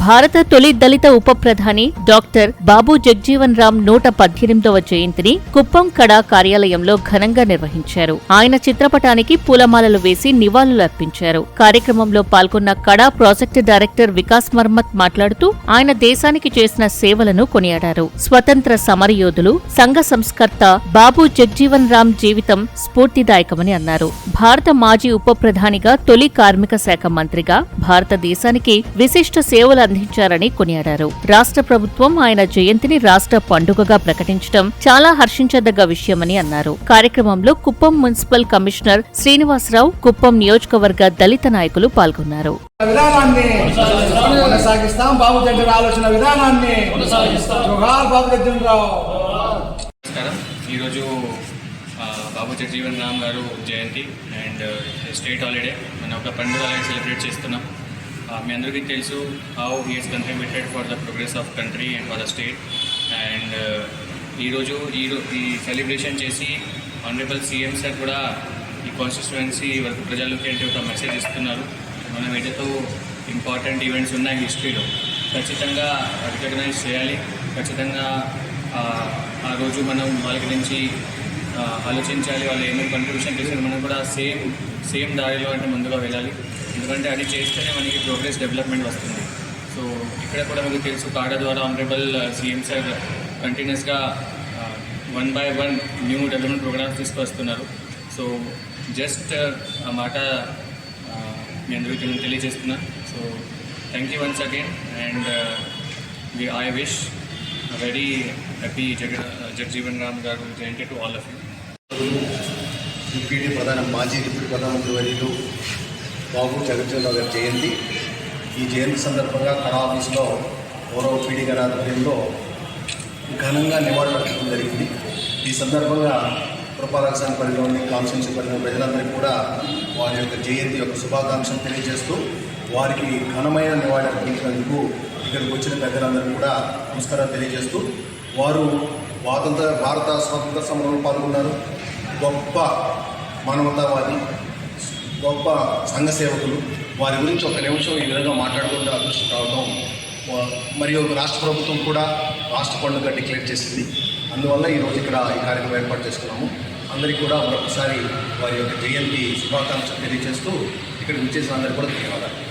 భారత తొలి దళిత ఉప ప్రధాని డాక్టర్ బాబు జగ్జీవన్ రామ్ నూట పద్దెనిమిదవ జయంతిని కుప్పం కడా కార్యాలయంలో ఘనంగా నిర్వహించారు. ఆయన చిత్రపటానికి పూలమాలలు వేసి నివాళులర్పించారు కార్యక్రమంలో పాల్గొన్న కడా ప్రాజెక్టు డైరెక్టర్ వికాస్ మర్మత్ మాట్లాడుతూ ఆయన దేశానికి చేసిన సేవలను కొనియాడారు. స్వతంత్ర సమరయోధులు సంఘ సంస్కర్త బాబు జగ్జీవన్ రామ్ జీవితం స్ఫూర్తిదాయకమని అన్నారు. భారత మాజీ ఉప ప్రధానిగా తొలి కార్మిక శాఖ మంత్రిగా భారతదేశానికి విశిష్ట సేవలు అందించారని కొనియాడారు. రాష్ట్ర ప్రభుత్వం ఆయన జయంతిని రాష్ట్ర పండుగగా ప్రకటించడం చాలా హర్షించదగ్గ విషయమని అన్నారు. కార్యక్రమంలో కుప్పం మున్సిపల్ కమిషనర్ శ్రీనివాసరావు కుప్పం నియోజకవర్గ దళిత నాయకులు పాల్గొన్నారు. విధానాన్ని కొనసాగిస్తాం. బాబు జడ్జి ఆలోచన విధానాన్ని బాబు ఈరోజు బాబు జగజీవన్ రామ్ గారు జయంతి అండ్ స్టేట్ హాలిడే. మనం ఒక పండుగలాగా సెలబ్రేట్ చేస్తున్నాం. Uh, మీ అందరికీ తెలుసు how he's contributed for the progress of country and for the state and ఈరోజు ఈ ఈ సెలబ్రేషన్ చేసి ఆనరబుల్ సీఎం సార్ కూడా ఈ కాన్స్టిట్యువెన్సీ వరకు ప్రజలకి అంటే ఒక మెసేజ్ ఇస్తున్నారు. మనం ఏదైతే ఇంపార్టెంట్ ఈవెంట్స్ ఉన్నాయి హిస్టరీలో ఖచ్చితంగా రికగ్నైజ్ చేయాలి. ఖచ్చితంగా ఆ, రోజు మనం వాళ్ళ గురించి ఆలోచించాలి వాళ్ళు ఏమేమి కంట్రిబ్యూషన్ చేశారు మనం కూడా సేమ్ సేమ్ దారిలో అంటే ముందుగా వెళ్ళాలి. ఎందుకంటే అది చేస్తేనే మనకి ప్రోగ్రెస్ డెవలప్మెంట్ వస్తుంది. సో ఇక్కడ కూడా మీకు తెలుసు కాడ ద్వారా ఆనరబుల్ సీఎం సార్ కంటిన్యూస్గా one by one new development programmes తీసుకొస్తున్నారు సో జస్ట్ ఆ మాట మీ అందరికీ నేను తెలియజేస్తున్నా so thank you once again and I wish very happy Jaga Jagjivan Ram గారు జయంతి to all of you deputy ప్రధాన మాజీ డిప్యూటీ ప్రధానమంత్రి వర్యులు బాబు జగజ్జీవన్ గారి జయంతి. ఈ జయంతి సందర్భంగా కళా ఆఫీస్లో గౌరవ పీడీ గారి ఆధ్వర్యంలో ఘనంగా నివాళులర్పించడం జరిగింది. ఈ సందర్భంగా పురపాలక సంఘ పరిధిలోని కాన్స్టిట్యూన్సీ పరిధిలో ప్రజలందరికీ కూడా వారి యొక్క జయంతి యొక్క శుభాకాంక్షలు తెలియజేస్తూ వారికి ఘనమైన నివాళి అర్పించినందుకు ఇక్కడికి వచ్చిన పెద్దలందరికీ కూడా నమస్కారాలు తెలియజేస్తూ వారు స్వాతంత్ర భారత స్వాతంత్ర సమరంలో పాల్గొన్నారు. గొప్ప మానవతావాది గొప్ప సంఘ సేవకులు. వారి గురించి ఒక నిమిషం ఈ విధంగా మాట్లాడుకుంటే అదృష్టం రావడం మరియు రాష్ట్ర ప్రభుత్వం కూడా రాష్ట్ర పండుగ డిక్లేర్ చేసింది. అందువల్ల ఈరోజు ఇక్కడ ఈ కార్యక్రమం ఏర్పాటు చేసుకున్నాము. అందరికీ కూడా మరొకసారి వారి యొక్క జయంతి శుభాకాంక్షలు తెలియజేస్తూ ఇక్కడ విచ్చేసిన అందరికీ కూడా ధన్యవాదాలు.